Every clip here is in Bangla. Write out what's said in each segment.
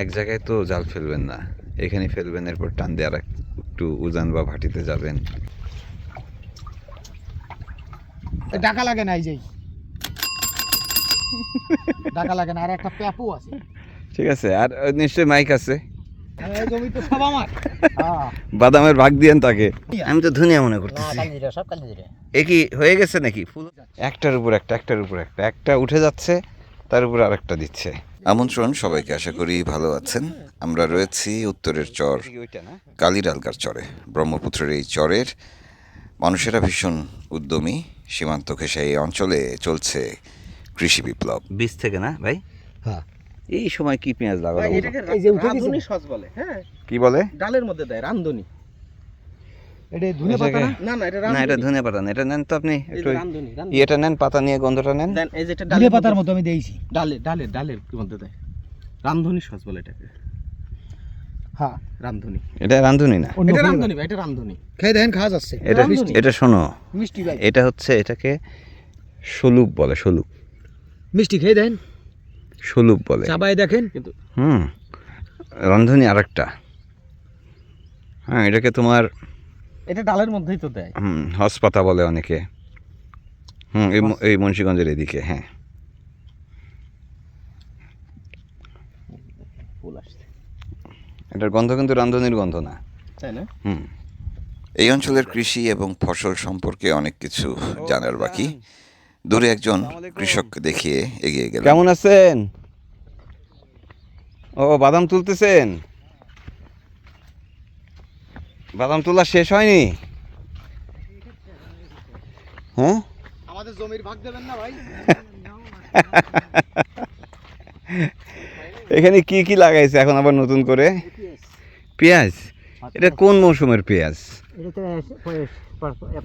এক জায়গায় তো জাল ফেলবেন না। এখানে ফেলবেন এরপর টান দিয়ে আর একটু উজান বা ভাটিতে যাবেন। ডাকা লাগে না এই যেই ডাকা লাগে না আর একটা প্যাপু আছে। ঠিক আছে আর নিশ্চয়ই মাইক আছে। জমি তো সব আমার। হ্যাঁ। বাদামের ভাগ দিয়েন তাকে। আমি তো ধুনিয়া মনে করতেছি। কালিজিরা এ কি হয়ে গেছে নাকি? ফুল একটার উপর একটা একটার উপর একটা। একটা উঠে যাচ্ছে তার উপর আরেকটা দিচ্ছে। আমন্ত্রণ সবাইকে আশা করি ভালো আছেন। আমরা রয়েছি উত্তরের চর কালিরালকার চরে ব্রহ্মপুত্রের এই চরের। মানুষেরা ভীষণ উদ্যমী সীমান্ত ঘেঁষে এই অঞ্চলে চলছে কৃষি বিপ্লব। বীজ থেকে না ভাই? হ্যাঁ। এই সময় কি পেঁয়াজ লাগানো এই যে উঠে গেছে। রাঁধুনি সস বলে হ্যাঁ। কি বলে? ডালের মধ্যে দেয় রান্ধুনি এটা ধনে পাতা না? না না এটা না এটা ধনে পাতা না এটা নেন তো আপনি একটু। ইয়েটা নেন পাতা নিয়ে গন্ধটা নেন। দেন এই যে এটা ধনে পাতার মতো আমি দিয়েছি। ডালে ডালে ডালের মধ্যে দেয়। রান্ধুনি সস বলে এটাকে। হ্যাঁ। রান্ধুনি এটা না। এটা ফ্লেভার। এটা রান্ধুনি খেয়ে দেখেন খাওয়া যাচ্ছে। এটা এটা শোনো। মিষ্টি ভাই। এটা হচ্ছে এটাকে সলুপ বলে সলুপ মিষ্টি খেয়ে দেন সলুপ বলে। চাবাই দেখেন। কিন্তু হুম। রান্ধুনি আরেকটা। হ্যাঁ এটাকে তোমার এটা ডালের মধ্যেই তো দেয়। হুম হসপাতা বলে অনেকে। হুম এই এই মুন্সিগঞ্জের এদিকে হ্যাঁ। ফুল আসছে। এটার গন্ধ কিন্তু রান্ধুনির গন্ধ না। তাই না? হুম। এই অঞ্চলের কৃষি এবং ফসল সম্পর্কে অনেক কিছু জানার বাকি। দূরে একজন কৃষক দেখিয়ে এগিয়ে গেল কেমন আছেন? ও বাদাম তুলতেছেন? বাদাম তোলা শেষ হয়নি? হ্যাঁ? আমাদের জমির ভাগ দেবেন না ভাই। এখানে কি কি লাগাইছে এখন আবার নতুন করে? পেঁয়াজ। এটা কোন মৌসুমের পেঁয়াজ? এটা তো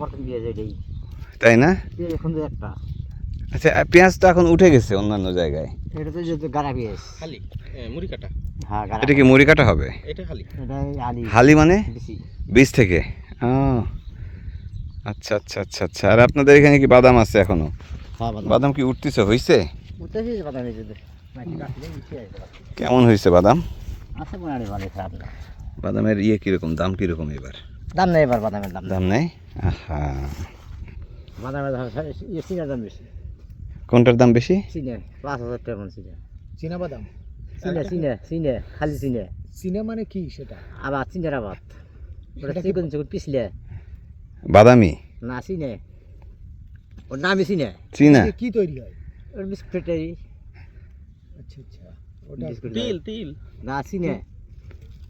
প্রথম দিয়ে তাই না? একটা। আচ্ছা পেঁয়াজ তো এখন উঠে গেছে অন্যান্য জায়গায়। এটা তো গাড়া পেঁয়াজ। খালি মুড়ি কাটা। এটা কি মুড়ি কাটা হবে? এটা খালি। এটা হালি মানে? বীজ থেকে? আচ্ছা আচ্ছা আচ্ছা আচ্ছা। আর আপনাদের এখানে কি বাদাম আছে এখনও? হ্যাঁ বাদাম। বাদাম কি উঠতেছে? হইছে? আসবে কেমন হয়েছে বাদাম? মনে বাদামের ইয়ে কীরকম দাম কীরকম এবার? দাম নেই এবার বাদামের দাম। দাম নেই? আহা। বাদামের দাম সিনের দাম বেশি। কোনটার দাম বেশি? সিনে পাঁচ হাজার টাকা মন সিনে বাদাম? সিনে সিনে সিনে খালি সিনে। সিনে মানে কি সেটা? আবার সিনের আবাদ। ওটা চিকন চিকন পিছলে। বাদামি? না সিনে। ওর নামই সিনে। চীনা কি তৈরি হয়? ওর বিস্কুট তৈরি। আচ্ছা আচ্ছা। ওটা তিল তিল। না সিনে।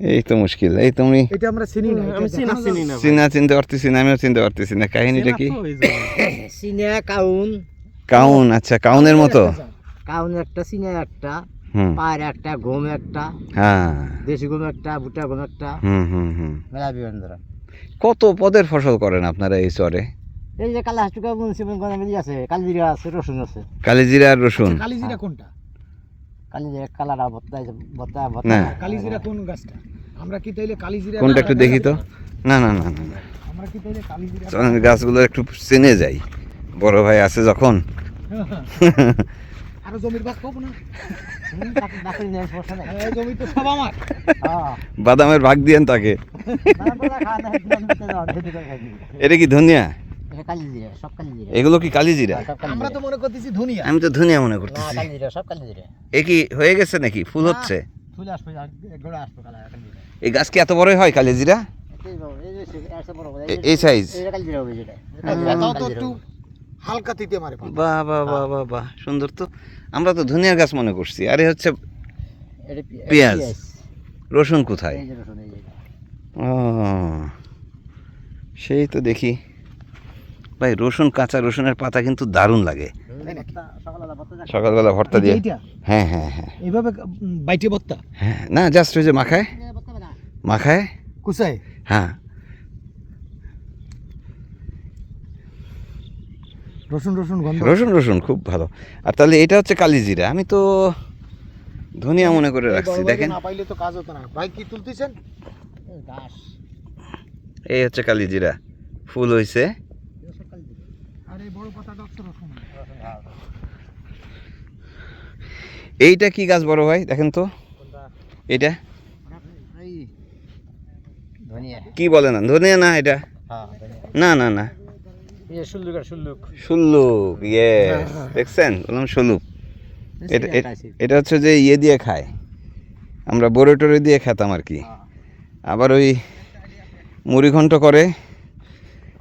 এই তো মুশকিল। এই তুমি? এটা আমরা চিনি না আমি চিনা চিনি না। চীনা চিনতে পারতেছি না আমিও চিনতে পারতেছি না। কাহিনীটা কি? চেনা কাউন। কাউন আচ্ছা কাউনের মতো। কাউন একটা সিনে একটা। পায়ের একটা গম একটা হ্যাঁ। দেশি গম একটা ভুট্টা গম একটা। হুম হুম হুম। মেলা বিভিন্ন কত পদের ফসল করেন আপনারা এই চরে? এই যে কালা হাসটুকা মুন্সিপাল গণামিলি আছে। কালিজিরা আছে রসুন আছে। কালিজিরা আর রসুন? কালিজিরা কোনটা? কালিজিরা কালারা বত্তা বত্তা না। বত্তা কালিজিরা কোন গাছটা? আমরা কি তাইলে কালিজিরা কোনটা একটু দেখি তো? না না না না না। আমরা কি তাইলে কালিজিরা গাছগুলো একটু চিনে যাই। বড় ভাই আছে যখন? আরও জমির ভাগ পাবো না? হুম, তাকে ডাকের নিয়ে সমস্যা নেই এই জমি তো সব আমার। হ্যাঁ। বাদামের ভাগ দিয়েন তাকে। এটা কি ধনিয়া? এগুলো কি কালিজিরা সব কালিজিরা। আমরা তো মনে করতেছি ধনিয়া। আমি তো ধনিয়া মনে করতেছি। কালিজিরা সব কালিজিরা এ কি হয়ে গেছে নাকি? ফুল হচ্ছে? ফুল আসবে আর গোড়া আসবে কালা কালিজিরা এই গাছ কি এত বড়ই হয় কালিজিরা এটাই বড়, এই যে সে- এত বড় বড়, এ- এই size? এটা কালিজিরা হবে যেটা। এটাও তো একটু হালকা তিতে মারে বাহ বাহ বাহ বাহ বাহ সুন্দর তো। আমরা তো ধনিয়ার গাছ মনে করছি। আরে হচ্ছে পেঁয়াজ। রসুন কোথায়। ও সেই তো দেখি। ভাই রসুন কাঁচা রসুনের পাতা কিন্তু দারুণ লাগে। সকালবেলা ভর্তা। দিয়ে। হ্যাঁ হ্যাঁ হ্যাঁ। এইভাবে বাইটে বত্তা হ্যাঁ না জাস্ট ওই যে মাখায়। মাখায়? কুসায় হ্যাঁ। রসুন রসুন গন্ধ রসুন রসুন খুব ভালো। আর তাহলে এটা হচ্ছে কালিজিরা আমি তো ধনিয়া মনে করে রাখছি দেখেন। না পাইলে তো কাজ হতো না। ভাই কি তুলতেছেন? এই ঘাস। এই হচ্ছে কালিজিরা ফুল হইছে। আর এই বড় পাতাটা হচ্ছে রসুন। রসুন এইটা কি গাছ বড় ভাই? দেখেন তো? এটা কি বলে না? ধনিয়া না এটা? হ্যাঁ না না না। সুল্লুক আর সুল্লুক। ইয়ে দেখছেন? বললাম সুলুক এটা এটা হচ্ছে যে ইয়ে দিয়ে খায়। আমরা বড়ে টরে দিয়ে খেতাম আর কি। আবার ওই মুড়ি ঘন্ট করে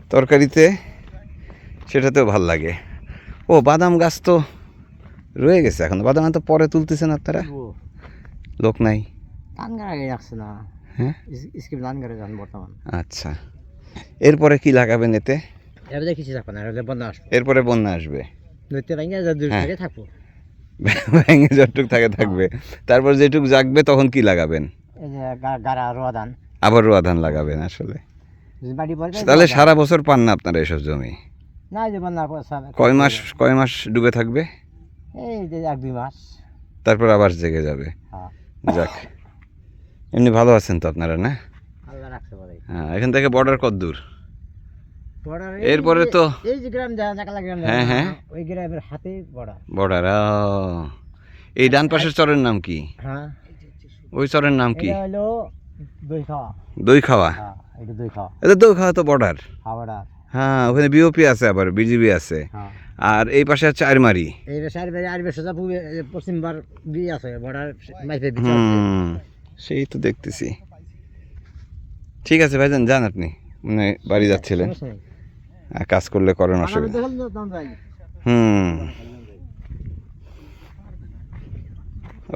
তরকারিতে সেটাতেও ভালো লাগে। ও বাদাম গাছ তো রয়ে গেছে এখন। বাদাম তো পরে তুলতেছেন আপনারা? লোক নাই। না। হ্যাঁ? স্কিপ যান বর্তমান। আচ্ছা। এরপরে কি লাগাবেন এতে? এবার কিছু থাকবে না এটা বন্ধ আসবে। এরপরে বন্যা আসবে। নৈতে ভাঙে যা দূর হ্যাঁ। থেকে থাকব। ভেঙে যতটুক থাকে থাকবে। তারপর যেটুক জাগবে তখন কি লাগাবেন? গাড়া রোয়া ধান আবার রোয়া ধান লাগাবেন আসলে। তাহলে সারা বছর পান না আপনারা এসব জমি? না যে বন্যা কয় মাস কয় মাস ডুবে থাকবে? এই যে এক দুই মাস। তারপর আবার জেগে যাবে। হ্যাঁ। যাক। এমনি ভালো আছেন তো আপনারা না? হ্যাঁ এখান থেকে বর্ডার কত দূর? এরপরে তো- এই যে গ্রাম জাকালা গ্রাম হ্যাঁ, হ্যাঁ। ওই গ্রামের হাতে বর্ডার। বর্ডার এই ডান পাশের চরের নাম কি? হ্যাঁ। ওই চরের নাম কি? এটা হলো দই খাওয়া। দই খাওয়া? হ্যাঁ এটা দই খাওয়া। এটা দই খাওয়া তো বর্ডার। হ্যাঁ ওখানে বিওপি আছে আবার বিজিবি আছে। হ্যাঁ। আর এই পাশে হচ্ছে আরমারি এই সোজা পশ্চিমবার আছে বর্ডার মাইপে হুম সেই তো দেখতেছি। ঠিক আছে ভাইজান যান আপনি। মানে বাড়ি যাচ্ছিলেন। কাজ করলে করেন অসুবিধা। হুম।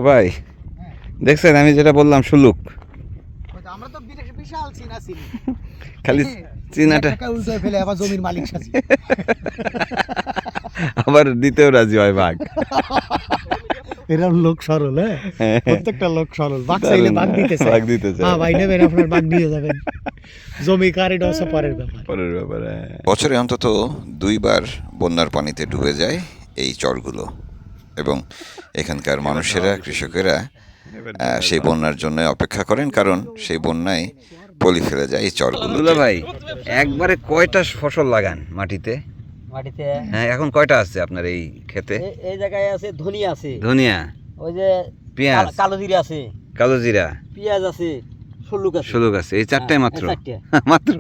ভাই দেখছেন আমি যেটা বললাম সুলুক। খালি চিনাটা আবার জমির মালিক সাজি। আবার দিতেও রাজি হয় ভাগ এরা লোক সরল হ্যাঁ? প্রত্যেকটা লোক সরল। বাঘ চাইলে বাঘ দিতে চায়। বাঘ দিতে চায়। হ্যাঁ ভাই নেবেন আপনার বাঘ নিয়ে যাবেন। জমি কার এটা হচ্ছে পরের ব্যাপার। পরের ব্যাপারে বছরে অন্তত দুইবার বন্যার পানিতে ডুবে যায় এই চরগুলো এবং এখানকার মানুষেরা কৃষকেরা সেই বন্যার জন্য অপেক্ষা করেন কারণ সেই বন্যায় পলি ফেলে যায় এই চরগুলো। ভাই একবারে কয়টা ফসল লাগান মাটিতে? মাটিতে? হ্যাঁ এখন কয়টা আছে আপনার এই খেতে এই- জায়গায় আছে ধনিয়া আছে। ধনিয়া ওই যে পেঁয়াজ কালো জিরা আছে। কালো জিরা। পেঁয়াজ আছে। এই মাত্র? মাত্র?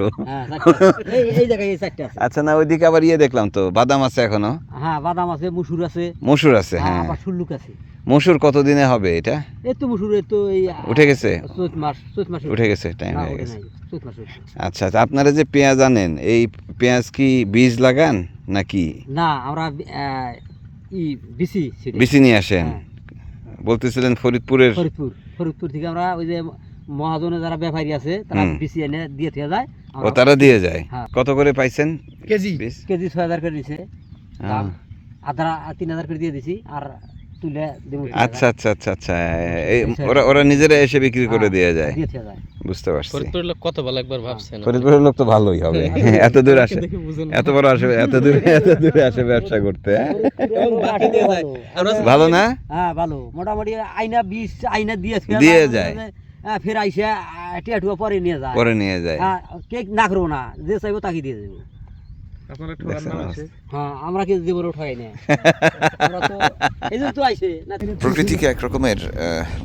আচ্ছা না ওইদিকে আবার ইয়ে দেখলাম তো বাদাম আছে এখনও? হ্যাঁ বাদাম আছে মুসুর আছে। মসুর আছে হ্যাঁ, হ্যাঁ। সুল্লুক আছে মসুর কতদিনে হবে এটা? এই উঠে গেছে? চৈত মাস চৈত মাস উঠে গেছে টাইম হয়ে গেছে। নাই, চৈত মাসে উঠছে। আচ্ছা আচ্ছা আপনারা যে পেঁয়াজ আনেন এই পেঁয়াজ কি বীজ লাগান নাকি? না আমরা ই বিসি বিচি নিয়ে আসেন। বলতেছিলেন ফরিদপুরের ফরিদপুর ফরিদপুর থেকে আমরা ওই যে মহাজনে যারা ব্যাপারী আছে তারা। বিসি এনে দিয়ে থেকে যায়। ও তারা দিয়ে যায়? হ্যাঁ। কত করে পাইছেন? কেজি। কেজি ছয় হাজার করে দিছে। হ্যাঁ। আধা তিন হাজার করে দিয়ে দিছি আর তুলে দেবো। আচ্ছা আচ্ছা আচ্ছা আচ্ছা। এই ওরা ওরা নিজেরা এসে বিক্রি করে হ্যাঁ, দিয়ে যায়। দিয়ে থেকে যায়। বুঝতে পারছি। ফরিদপুরের লোক কত ভালো একবার ভাবছেন ফরিদপুরের লোক তো ভালোই হবে। এত দূর আসে। এত বড় আসে এত দূরে এত দূরে আসে ব্যবসা করতে হ্যাঁ? ভালো না? হ্যাঁ ভালো। মোটামুটি আইনা বিষ আইনা দিয়ে দিয়ে যায়। হ্যাঁ, ফের আইসে টিয়া টুয়া পরে নিয়ে যায়। পরে নিয়ে যায়। হ্যাঁ, কেক না করব না যে চাইব তাকে দিয়ে দেবো? হ্যাঁ প্রকৃতিকে এক রকমের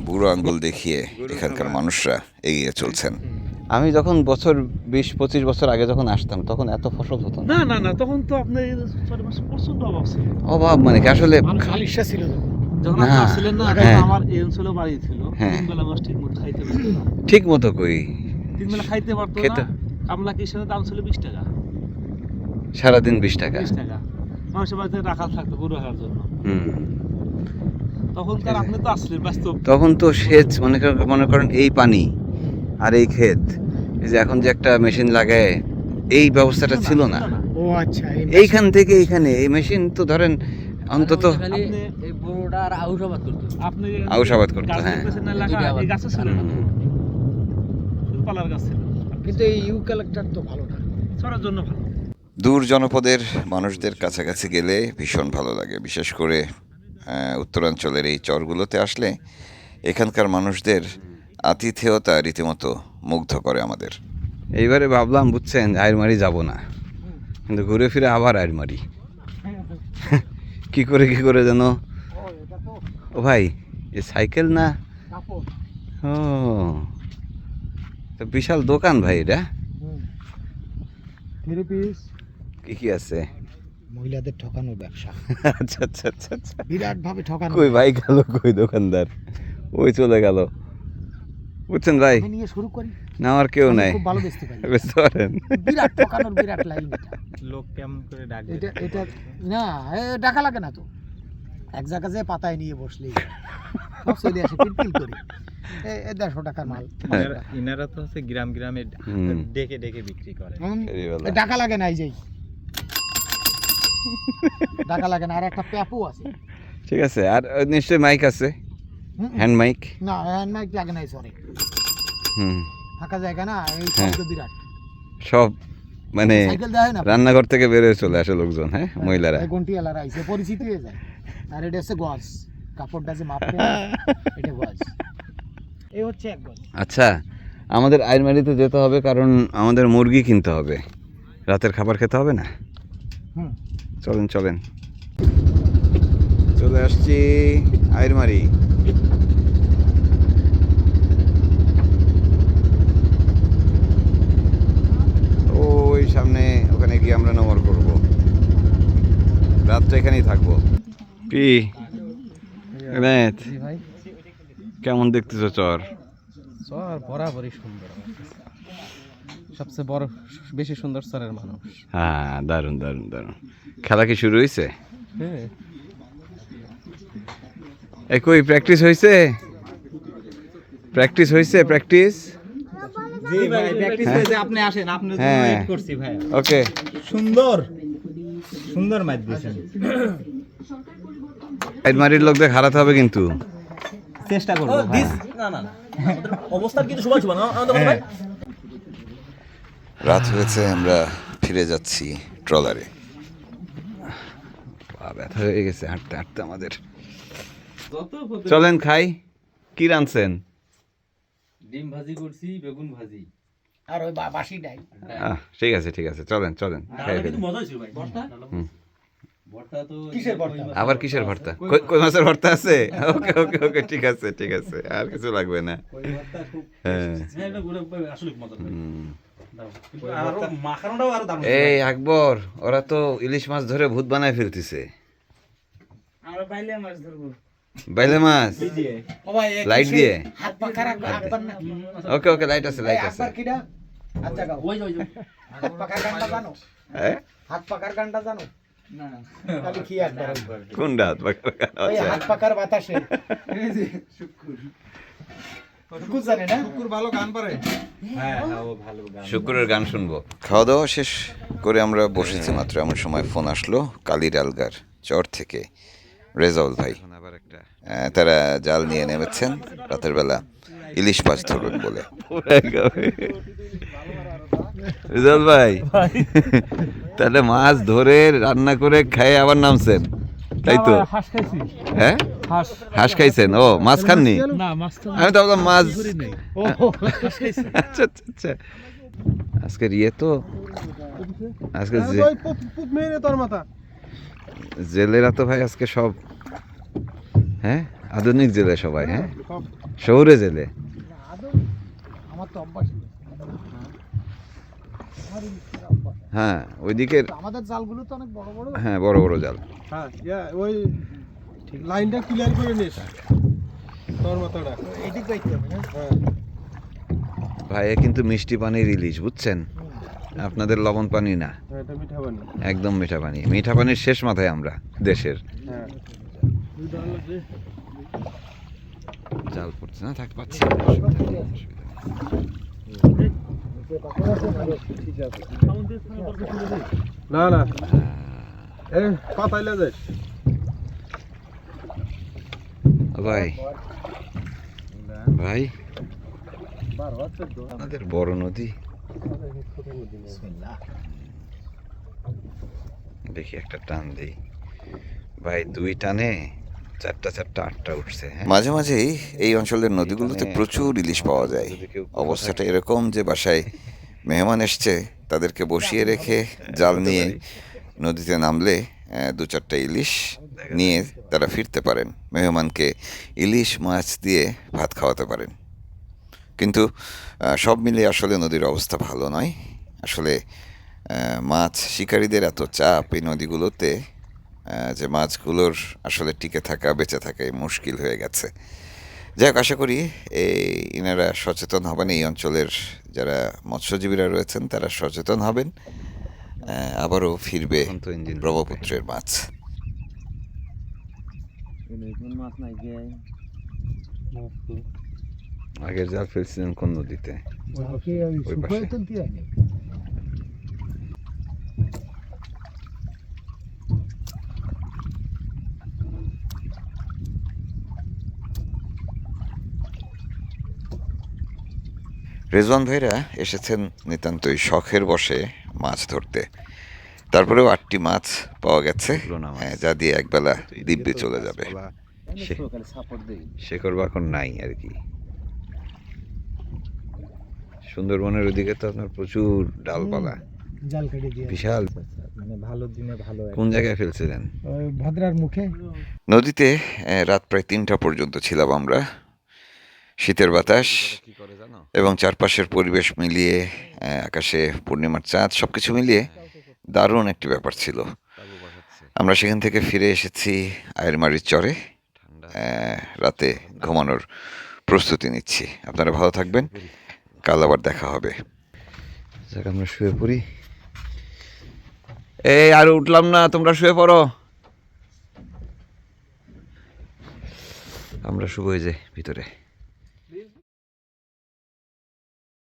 বুড়ো আঙ্গুল দেখিয়ে এখানকার মানুষরা এগিয়ে চলছেন। আমি যখন বছর বিশ পঁচিশ বছর আগে যখন আসতাম তখন এত ফসল হতো না। না না তখন তো আপনার প্রচণ্ড অভাব মানে কি? আসলে খালিশা ছিল। যখন আপনি আসছিলেন না হ্যাঁ। তখন আমার এই অঞ্চলে বাড়ি ছিল। হ্যাঁ। ঠিক মতো খাইতে পারতো না। ঠিক মতো কই? তিন বেলা খাইতে পারতো খেতে- না কামলা কিসের দাম ছিল বিশ টাকা। সারাদিন বিশ টাকা। বিশ টাকা। মানুষের বাড়িতে রাখাল থাকতো গরু রাখার জন্য। হুম। তখন তার আপনি তো আসলেন বাস্তব তখন তো সেচ মনে করেন মনে করেন এই পানি আর এই ক্ষেত এই যে এখন যে একটা মেশিন লাগায় এই ব্যবস্থাটা ছিল না। ও আচ্ছা এই এইখান থেকে এইখানে এই মেশিন তো ধরেন অন্তত আর আউশাবাদ করতো হ্যাঁ। কিন্তু এই ইউক্যালেক্টার তো ভালো না। ছড়ার জন্য ভালো। দূর জনপদের মানুষদের কাছাকাছি গেলে ভীষণ ভালো লাগে। বিশেষ করে উত্তরাঞ্চলের এই চরগুলোতে আসলে এখানকার মানুষদের আতিথেয়তা রীতিমতো মুগ্ধ করে আমাদের। এইবারে ভাবলাম বুঝছেন আইরমারি যাব না। কিন্তু ঘুরে ফিরে আবার আইরমারি কি করে কি করে যেন? ও ভাই এ সাইকেল না? ও তো বিশাল দোকান ভাই এটা। কি কি আছে? মহিলাদের ঠকানো ব্যবসা। আচ্ছা আচ্ছা আচ্ছা আচ্ছা। বিরাট ভাবে ঠকানো কই ভাই গেল কই দোকানদার? ওই চলে গেল। বুঝছেন ভাই? নিয়ে শুরু করি। না আমার কেউ নাই। খুব ভালো বেচতে পারি। বুঝতে পারেন। বিরাট ঠকানোর বিরাট লাইন এটা। লোক কেমন করে ডাক এটা এটা না এ টাকা লাগে না তো। এক জায়গা যে পাতায় নিয়ে বসলেই। সব চলে আসে পিলপিল করে। দেড়শো টাকার মাল। ইনারা তো হচ্ছে গ্রাম গ্রামে ডেকে ডেকে বিক্রি করে। টাকা লাগে না এই যেই টাকা লাগে না আর একটা প্যাপও আছে। ঠিক আছে আর নিশ্চয়ই মাইক আছে। হ্যান্ড মাইক না হ্যান্ড মাইক লাগে না সরে হুম। ফাঁকা জায়গা না এই হ্যাঁ। শব্দ বিরাট। সব মানে রান্নাঘর থেকে বেরোয় চলে আসে লোকজন হ্যাঁ মহিলারা। এই গন্টি এলারা আইসে পরিচিত হয়ে যায়। আর এটা হচ্ছে গজ কাপড়টা যে মাপে এটা গজ। এই হচ্ছে এক গজ। আচ্ছা আমাদের আইরমারিতে যেতে হবে কারণ আমাদের মুরগি কিনতে হবে। রাতের খাবার খেতে হবে না? হুম। চলেন চলেন। চলে আসছি আইরমারি ওই সামনে ওখানে গিয়ে আমরা নম্বর করব রাতটা এখানেই থাকব। কি ভাই কেমন দেখতেছো চর? চর বরাবরই সুন্দর সবচেয়ে বড় বেশি সুন্দর চরের মানুষ। হ্যাঁ দারুণ দারুণ দারুণ। খেলা কি শুরু হয়েছে হ্যাঁ। এই প্র্যাকটিস হয়েছে প্র্যাকটিস হয়েছে প্র্যাকটিস জি ভাই প্র্যাকটিস হয়েছে আপনি আসেন আপনার জন্য হ্যাঁ। ওয়েট করছি ভাই। ওকে সুন্দর। সুন্দর দিয়েছেন। লোকদের হারাতে হবে কিন্তু। চেষ্টা করব না না অবস্থান কিন্তু সমান সমান রাত হয়েছে আমরা ফিরে যাচ্ছি ট্রলারে। ব্যথা হয়ে গেছে হাঁটতে হাঁটতে আমাদের। চলেন খাই কি রানছেন ডিম ভাজি করছি বেগুন ভাজি। আর ওই বা- বাসিটাই আহ, ঠিক আছে ঠিক আছে চলেন চলেন খাই ফেলি। মজা হয়েছিল ভাই। ভর্তা হুম। ভর্তা তো কিসের ভর্তা? আবার কিসের ভর্তা কই কই মাছের ভর্তা আছে? ওকে ওকে ওকে ঠিক আছে ঠিক আছে আর কিছু লাগবে না। হ্যাঁ। আসলে মজা হুম। আরও মাখানোটাও আরও দারুণ এই আকবর ওরা তো ইলিশ মাছ ধরে ভূত বানায় ফেলতেছে। বাইলে মাছ? লাইট দিয়ে? না ওকে ওকে লাইট আছে লাইট আছে। আচ্ছা হাত বাতাসে? শুক্রের গান শুনব। খাওয়া দাওয়া শেষ করে আমরা বসেছি মাত্র এমন সময় ফোন আসলো কালির আলগার চর থেকে। রেজাউল ভাই। তারা জাল নিয়ে নেমেছেন রাতের বেলা ইলিশ মাছ ধরবেন বলে। রিজাল ভাই তাহলে মাছ ধরে রান্না করে খেয়ে আবার নামছেন তাই তো? হ্যাঁ? হাঁস। খাইছেন? ও মাছ খাননি? না মাছ তো আমি তো ভাবলাম মাছ আচ্ছা আচ্ছা আচ্ছা। আজকের ইয়ে তো আজকে তোর মাথা। জেলেরা তো ভাই আজকে সব হ্যাঁ? আধুনিক জেলে সবাই হ্যাঁ? শহুরে জেলে। আমার হ্যাঁ ওইদিকের আমাদের জালগুলো তো অনেক বড় বড়। হ্যাঁ বড় বড় জাল। হ্যাঁ ওই লাইনটা ক্লিয়ার করে নিস। তোর মাথাটা এদিক বাইতে হবে না? হ্যাঁ। ভাই কিন্তু মিষ্টি পানির ইলিশ বুঝছেন? আপনাদের লবণ পানি না। হ্যাঁ, একদম মিঠা পানি। মিঠা পানির শেষ মাথায় আমরা দেশের। হ্যাঁ। জাল পড়ছে না থাক পাচ্ছি। না। না। এ পাতাইলে যাস ভাই। ভাই। আমাদের বড় নদী। দেখি একটা টান দেই। ভাই দুই টানে চারটা চারটা আটটা উঠছে হ্যাঁ? মাঝে মাঝেই এই অঞ্চলের নদীগুলোতে প্রচুর ইলিশ পাওয়া যায়। অবস্থাটা এরকম যে বাসায় মেহমান এসছে তাদেরকে বসিয়ে রেখে জাল নিয়ে নদীতে নামলে দু চারটা ইলিশ নিয়ে তারা ফিরতে পারেন। মেহমানকে ইলিশ মাছ দিয়ে ভাত খাওয়াতে পারেন। কিন্তু সব মিলিয়ে আসলে নদীর অবস্থা ভালো নয়। আসলে মাছ শিকারীদের এত চাপ এই নদীগুলোতে যে মাছগুলোর আসলে টিকে থাকা বেঁচে থাকা মুশকিল হয়ে গেছে। যাই হোক আশা করি এই ইনারা সচেতন হবেন এই অঞ্চলের যারা মৎস্যজীবীরা রয়েছেন তারা সচেতন হবেন আবারও ফিরবে ব্রহ্মপুত্রের মাছ। মাছ নাই আগের জাল ফেলছিলেন কোন নদীতে। ওই পাশে। রেজওয়ান ভাইরা এসেছেন নিতান্তই শখের বসে মাছ ধরতে। তারপরেও আটটি মাছ পাওয়া গেছে। হ্যাঁ, যা দিয়ে একবেলা দিব্যে চলে যাবে। দেই। বাকর নাই আর কি। সুন্দরবনের ওদিকে তো আপনার প্রচুর ডালপালা। জাল কেটে দিয়ে। বিশাল। মানে ভালো দিনে ভালো কোন জায়গায় ফেলছিলেন? ভদ্রার মুখে। নদীতে রাত প্রায় তিনটা পর্যন্ত ছিলাম আমরা। শীতের বাতাস কি করে জানো? এবং চারপাশের পরিবেশ মিলিয়ে আকাশে পূর্ণিমার চাঁদ সব কিছু মিলিয়ে দারুণ একটি ব্যাপার ছিল। আমরা সেখান থেকে ফিরে এসেছি আয়েরমারির চরে। রাতে ঘুমানোর প্রস্তুতি নিচ্ছি। আপনারা ভালো থাকবেন। কাল আবার দেখা হবে। যাক আমরা শুয়ে পড়ি। এই আর উঠলাম না তোমরা শুয়ে পড়ো। আমরা শুভ হয়ে যাই ভিতরে।